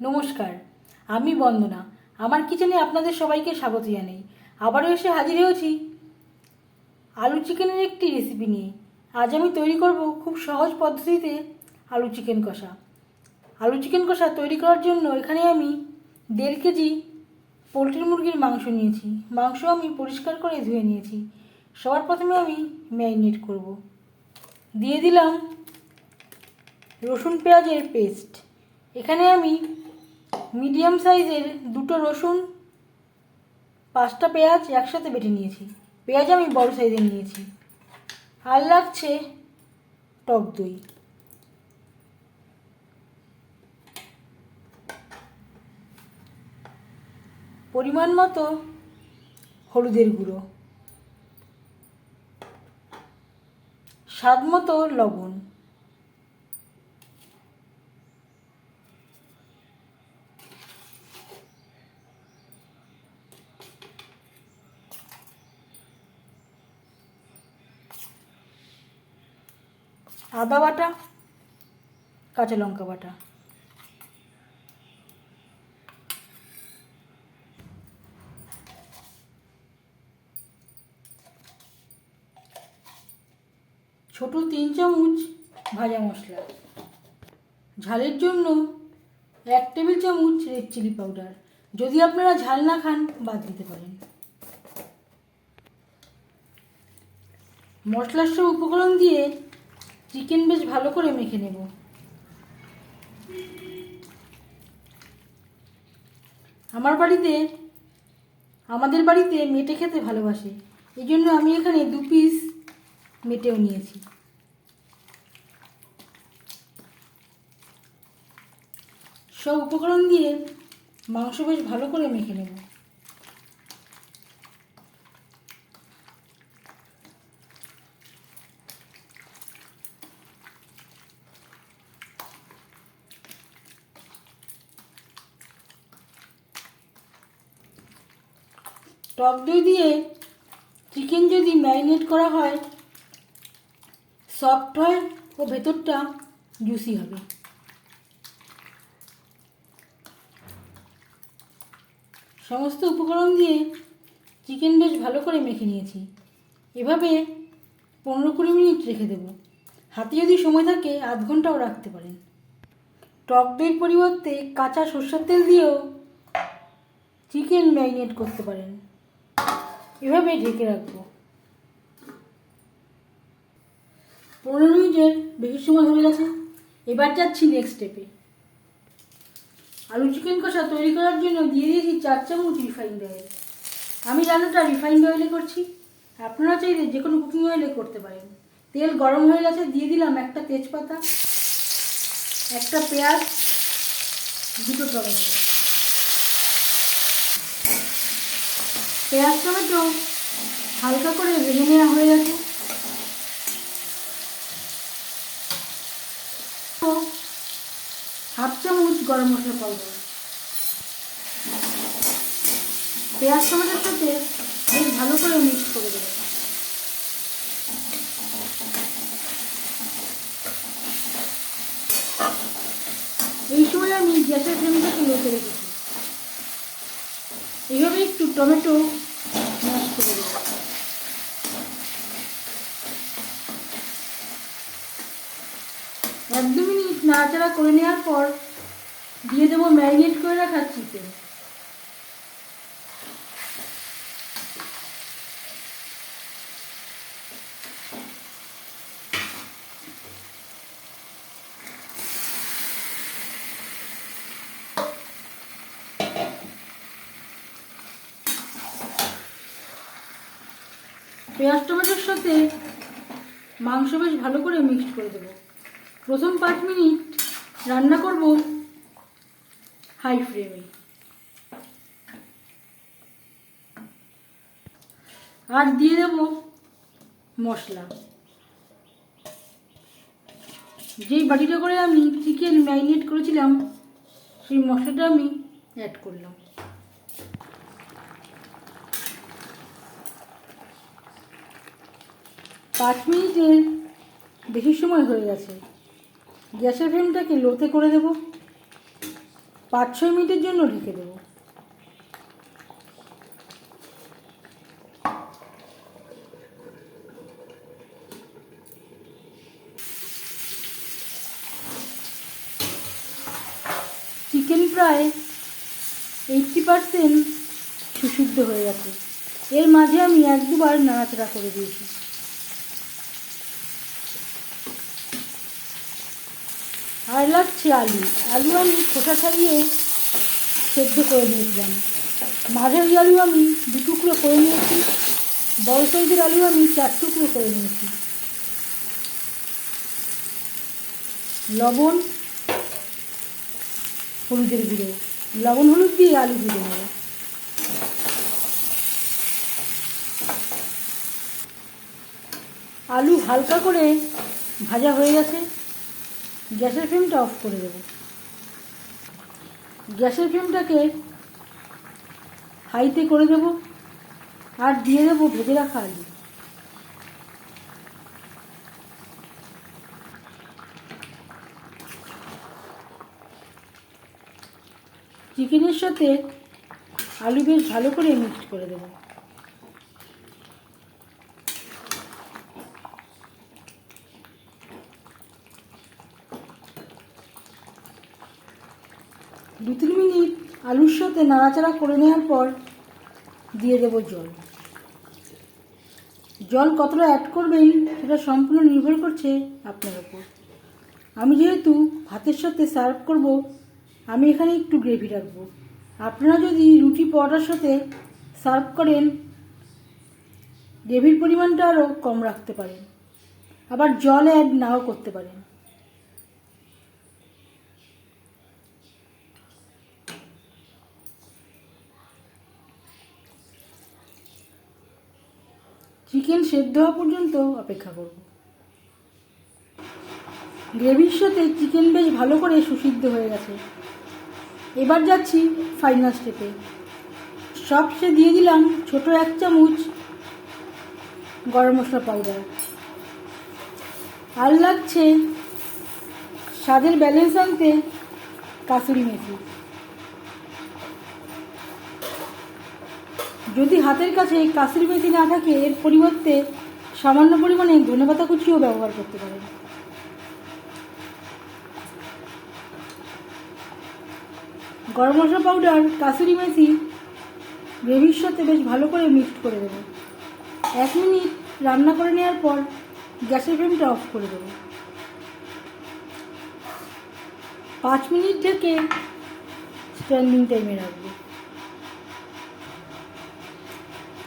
নমস্কার, আমি বন্দনা। আমার কিচেনে আপনাদের সবাইকে স্বাগত জানাই। আবারও এসে হাজির হয়েছি আলু চিকেনের একটি রেসিপি নিয়ে। আজ আমি তৈরি করব খুব সহজ পদ্ধতিতে আলু চিকেন কষা। আলু চিকেন কষা তৈরি করার জন্য এখানে আমি দেড় কেজি পোলট্রি মুরগির মাংস নিয়েছি। মাংস আমি পরিষ্কার করে ধুয়ে নিয়েছি। সবার প্রথমে আমি ম্যারিনেট করব। দিয়ে দিলাম রসুন পেঁয়াজের পেস্ট। এখানে আমি মিডিয়াম সাইজের দুটো রসুন, পাঁচটা পেঁয়াজ একসাথে বেটে নিয়েছি। পেঁয়াজ আমি বড় সাইজের নিয়েছি। আর লাগছে টক দই। পরিমাণ মতো হলুদের গুঁড়ো। স্বাদ মতো লবণ। আদা বাটা, কাঁচা লঙ্কা বাটা। ছোট তিন চামচ ভাজা মশলা। ঝালের জন্য এক টেবিল চামচ রেড চিলি পাউডার যদি আপনারা ঝাল না খান, বাদ দিতে পারেন। মশলার সব উপকরণ দিয়ে চিকেন বেশ ভালো করে মেখে নেব। আমার বাড়িতে, আমাদের বাড়িতে মেটে খেতে ভালোবাসে। এই জন্য আমি এখানে দু পিস মেটেও নিয়েছি। সব উপকরণ দিয়ে মাংস বেশ ভালো করে মেখে নেব। টক দই দিয়ে চিকেন যদি ম্যারিনেট করা হয় সফট হয় ও ভেতরটা জুসি হবে। সমস্ত উপকরণ দিয়ে চিকেন বেশ ভালো করে মেখে নিয়েছি। এভাবে পনেরো কুড়ি মিনিট রেখে দেব। হাতে যদি সময় থাকে, আধ ঘন্টাও রাখতে পারেন। টক দইয়ের পরিবর্তে কাঁচা সর্ষের তেল দিয়েও চিকেন ম্যারিনেট করতে পারেন। এভাবে ঢেকে রাখব। পনেরো মিনিটের বেশি সময় হয়ে গেছে। এবার যাচ্ছি নেক্সট স্টেপে আলু চিকেন কষা তৈরি করার জন্য দিয়ে দিয়েছি চার চামচ রিফাইন্ড অয়েল আমি রান্নাটা রিফাইন্ড অয়েলে করছি। আপনারা চাইলে যে কোনো কুকিং অয়েলে করতে পারেন। তেল গরম হয়ে গেছে, দিয়ে দিলাম একটা তেজপাতা, একটা পেঁয়াজ, দুটো টমেটো। পেঁয়াজ টমেটো হালকা করে ভেজে নেওয়া হয়ে গেছে। হাফ চামচ গরম মশলা পাউডার। পেঁয়াজ টমেটোর সাথে বেশ ভালো করে মিক্স করে দেবো। এই সময় আমি গ্যাসের ফ্লেমটাকে লোতে রেখেছি। এইভাবে একটু টমেটো ম্যাশ করে দেবো এক দু মিনিট নাড়াচাড়া করে নেওয়ার পর দিয়ে দেবো ম্যারিনেট করে রাখা চিকেন। পেঁয়াজ টমেটোর সাথে মাংস বেশ ভালো করে মিক্সড করে দেবো। প্রথম পাঁচ মিনিট রান্না করব হাই ফ্লেমে আর দিয়ে দেব মশলা। যেই বাটিটা করে আমি চিকেন ম্যারিনেট করেছিলাম, সেই মশলাটা আমি অ্যাড করলাম। পাঁচ মিনিটের বেশি সময় হয়ে গেছে। গ্যাসের ফ্লেমটাকে লোতে করে দেব। পাঁচ ছয় মিনিটের জন্য ঢেকে দেবো। চিকেন প্রায় এইটটি পারসেন্ট সুসিদ্ধ হয়ে গেছে। এর মাঝে আমি এক দুবার নাড়াচাড়া করে দিয়েছি। আর লাগছে আলু। আলু আমি খোসা ছাড়িয়ে সেদ্ধ করে নিয়েছিলাম। মাঝারি আলু আমি দু টুকরো করে নিয়েছি, বড় সাইজের আলু আমি চার টুকরো করে নিয়েছি। লবণ, হলুদের গুঁড়ো। লবণ, হলুদ দিয়ে আলু ভেজে নেব। আলু হালকা করে ভাজা হয়ে গেছে। গ্যাসের ফ্লেমটা অফ করে দেব। গ্যাসের ফ্লেমটাকে হাইতে করে দেব আর দিয়ে দেবো ভেজে রাখা আলু। চিকেনের সাথে আলু বেশ ভালো করে মিক্সড করে দেবো। দু তিন মিনিট আলুর সাথে নাড়াচাড়া করে নেওয়ার পর দিয়ে দেব জল। জল কতটা অ্যাড করবেন সেটা সম্পূর্ণ নির্ভর করছে আপনার ওপর আমি যেহেতু ভাতের সাথে সার্ভ করব, আমি এখানে একটু গ্রেভি রাখব। আপনারা যদি রুটি পরোটার সাথে সার্ভ করেন গ্রেভির পরিমাণটা আরও কম রাখতে পারেন। আবার জল অ্যাড নাও করতে পারেন। চিকেন সেদ্ধ হওয়া পর্যন্ত অপেক্ষা করব। গ্রেভির সাথে চিকেন বেশ ভালো করে সুসিদ্ধ হয়ে গেছে। এবার যাচ্ছি ফাইনাল স্টেপে সবসে দিয়ে দিলাম ছোট এক চামচ গরম মশলা পাউডার আর লাগছে স্বাদের ব্যালেন্স আনতে কাসুরি মেথি। যদি হাতের কাছে কাশির মেথি না থাকে, এর পরিবর্তে সামান্য পরিমাণে ধনেপাতা কুচিও ব্যবহার করতে পারেন। গরম মশলা পাউডার কাসুরি মেথি গ্রেভির সাথে বেশ ভালো করে মিক্সড করে দেবো এক মিনিট রান্না করে নেওয়ার পর গ্যাসের ফ্লেমটা অফ করে দেবো পাঁচ মিনিট থেকে স্ট্যান্ডিং টাইমে রাখব